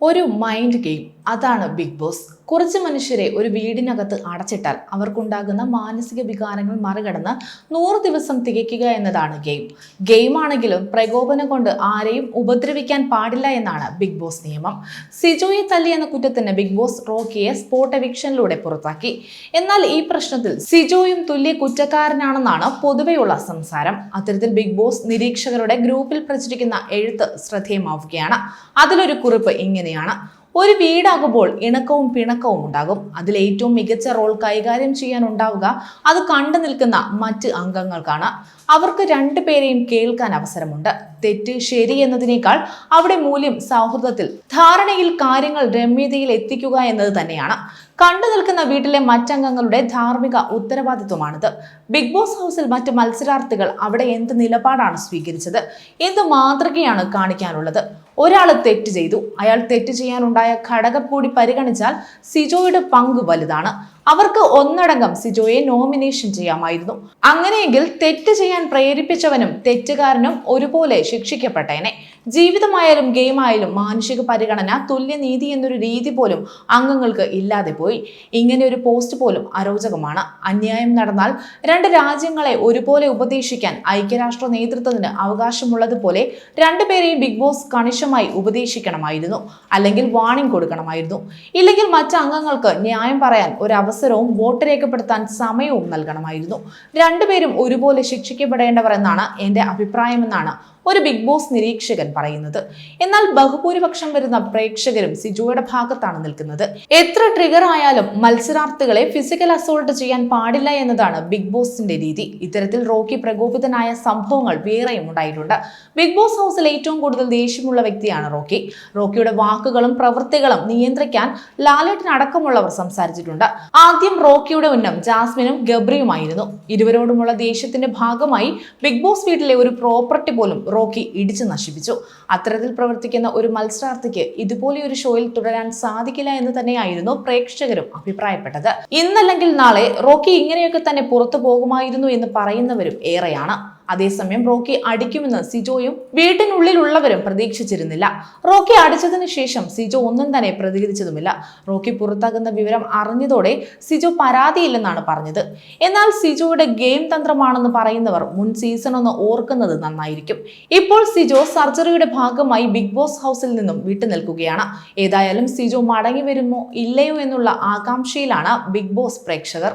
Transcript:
ഒരു mind game അതാണ് Bigg Boss കുറച്ച് മനുഷ്യരെ ഒരു വീടിനകത്ത് അടച്ചിട്ടാൽ അവർക്കുണ്ടാകുന്ന മാനസിക വികാരങ്ങൾ മറികടന്ന് നൂറ് ദിവസം തികയ്ക്കുക എന്നതാണ് ഗെയിം ഗെയിമാണെങ്കിലും പ്രകോപനം കൊണ്ട് ആരെയും ഉപദ്രവിക്കാൻ പാടില്ല എന്നാണ് ബിഗ് ബോസ് നിയമം. സിജോയെ തല്ലി എന്ന കുറ്റത്തിന് ബിഗ് ബോസ് റോക്കിയെ സ്പോട്ട് എവിക്ഷനിലൂടെ പുറത്താക്കി. എന്നാൽ ഈ പ്രശ്നത്തിൽ സിജോയും തുല്യ കുറ്റക്കാരനാണെന്നാണ് പൊതുവെയുള്ള സംസാരം. അത്തരത്തിൽ ബിഗ് ബോസ് നിരീക്ഷകരുടെ ഗ്രൂപ്പിൽ പ്രചരിക്കുന്ന എഴുത്ത് ശ്രദ്ധേയമാവുകയാണ്. അതിലൊരു കുറിപ്പ് ഇങ്ങനെയാണ് ഒരു വീടാകുമ്പോൾ ഇണക്കവും പിണക്കവും ഉണ്ടാകും. അതിൽ ഏറ്റവും മികച്ച റോൾ കൈകാര്യം ചെയ്യാൻ ഉണ്ടാവുക അത് കണ്ടു നിൽക്കുന്ന മറ്റ് അംഗങ്ങൾക്കാണ്. അവർക്ക് രണ്ടുപേരെയും കേൾക്കാൻ അവസരമുണ്ട്. തെറ്റ് ശരി എന്നതിനേക്കാൾ അവിടെ മൂല്യം സൗഹൃദത്തിൽ ധാരണയിൽ കാര്യങ്ങൾ രമ്യതയിൽ എത്തിക്കുക എന്നത് തന്നെയാണ്. കണ്ടു നിൽക്കുന്ന വീട്ടിലെ മറ്റംഗങ്ങളുടെ ധാർമ്മിക ഉത്തരവാദിത്വമാണിത്. ബിഗ് ബോസ് ഹൗസിൽ മറ്റ് മത്സരാർത്ഥികൾ അവിടെ എന്ത് നിലപാടാണ് സ്വീകരിച്ചത്? എന്ത് മാതൃകയാണ് കാണിക്കാനുള്ളത്? ഒരാൾ തെറ്റ് ചെയ്തു. അയാൾ തെറ്റ് ചെയ്യാനുണ്ടായ ഘടകം കൂടി പരിഗണിച്ചാൽ സിജോയുടെ പങ്ക് വലുതാണ്. അവർക്ക് ഒന്നടങ്കം സിജോയെ നോമിനേഷൻ ചെയ്യാമായിരുന്നു. അങ്ങനെയെങ്കിൽ തെറ്റ് ചെയ്യാൻ പ്രേരിപ്പിച്ചവനും തെറ്റുകാരനും ഒരുപോലെ ശിക്ഷിക്കപ്പെട്ടേനെ. ജീവിതമായാലും ഗെയിമായാലും മാനുഷിക പരിഗണന തുല്യനീതി എന്നൊരു രീതി പോലും അംഗങ്ങൾക്ക് ഇല്ലാതെ പോയി. ഇങ്ങനെ ഒരു പോസ്റ്റ് പോലും അരോചകമാണ്. അന്യായം നടന്നാൽ രണ്ട് രാജ്യങ്ങളെ ഒരുപോലെ ഉപദേശിക്കാൻ ഐക്യരാഷ്ട്ര നേതൃത്വത്തിന് അവകാശമുള്ളതുപോലെ രണ്ടുപേരെയും ബിഗ് ബോസ് കണിശമായി ഉപദേശിക്കണമായിരുന്നു. അല്ലെങ്കിൽ വാണിംഗ് കൊടുക്കണമായിരുന്നു. ഇല്ലെങ്കിൽ മറ്റ് അംഗങ്ങൾക്ക് ന്യായം പറയാൻ ഒരു അവസരവും വോട്ട് രേഖപ്പെടുത്താൻ സമയവും നൽകണമായിരുന്നു. രണ്ടുപേരും ഒരുപോലെ ശിക്ഷിക്കപ്പെടേണ്ടവർ എന്നാണ് എന്റെ അഭിപ്രായമെന്നാണ് ഒരു ബിഗ് ബോസ് നിരീക്ഷകൻ പറയുന്നത്. എന്നാൽ ബഹുഭൂരിപക്ഷം വരുന്ന പ്രേക്ഷകരും സിജോയുടെ ഭാഗത്താണ് നിൽക്കുന്നത്. എത്ര ട്രിഗർ ആയാലും മത്സരാർത്ഥികളെ ഫിസിക്കൽ അസോൾട്ട് ചെയ്യാൻ പാടില്ല എന്നതാണ് ബിഗ് ബോസിന്റെ രീതി. ഇത്തരത്തിൽ റോക്കി പ്രകോപിതനായ സംഭവങ്ങൾ വേറെയും ഉണ്ടായിട്ടുണ്ട്. ബിഗ് ബോസ് ഹൗസിൽ ഏറ്റവും കൂടുതൽ ദേഷ്യമുള്ള വ്യക്തിയാണ് റോക്കി. റോക്കിയുടെ വാക്കുകളും പ്രവൃത്തികളും നിയന്ത്രിക്കാൻ ലാലേട്ടൻ അടക്കമുള്ളവർ സംസാരിച്ചിട്ടുണ്ട്. ആദ്യം റോക്കിയുടെ ഉന്നം ജാസ്മിനും ഗബ്രിയുമായിരുന്നു. ഇരുവരോടുമുള്ള ദേഷ്യത്തിന്റെ ഭാഗമായി ബിഗ് ബോസ് വീട്ടിലെ ഒരു പ്രോപ്പർട്ടി പോലും റോക്കി ഇടിച്ചു നശിപ്പിച്ചു. അത്തരത്തിൽ പ്രവർത്തിക്കുന്ന ഒരു മത്സരാർത്ഥിക്ക് ഇതുപോലെ ഒരു ഷോയിൽ തുടരാൻ സാധിക്കില്ല എന്ന് തന്നെയായിരുന്നു പ്രേക്ഷകരും അഭിപ്രായപ്പെട്ടത്. ഇന്നല്ലെങ്കിൽ നാളെ റോക്കി ഇങ്ങനെയൊക്കെ തന്നെ പുറത്തു പോകുമായിരുന്നു എന്ന് പറയുന്നവരും ഏറെയാണ്. അതേസമയം റോക്കി അടിക്കുമെന്ന് സിജോയും വീട്ടിനുള്ളിലുള്ളവരും പ്രതീക്ഷിച്ചിരുന്നില്ല. റോക്കി അടിച്ചതിന് ശേഷം സിജോ ഒന്നും തന്നെ പ്രതികരിച്ചതുമില്ല. റോക്കി പുറത്താകുന്ന വിവരം അറിഞ്ഞതോടെ സിജോ പരാതിയില്ലെന്നാണ് പറഞ്ഞത്. എന്നാൽ സിജോയുടെ ഗെയിം തന്ത്രമാണെന്ന് പറയുന്നവർ മുൻ സീസൺ ഒന്ന് ഓർക്കുന്നത് നന്നായിരിക്കും. ഇപ്പോൾ സിജോ സർജറിയുടെ ഭാഗമായി ബിഗ് ബോസ് ഹൗസിൽ നിന്നും വിട്ടുനിൽക്കുകയാണ്. ഏതായാലും സിജോ മടങ്ങി വരുമോ ഇല്ലയോ എന്നുള്ള ആകാംക്ഷയിലാണ് ബിഗ് ബോസ് പ്രേക്ഷകർ.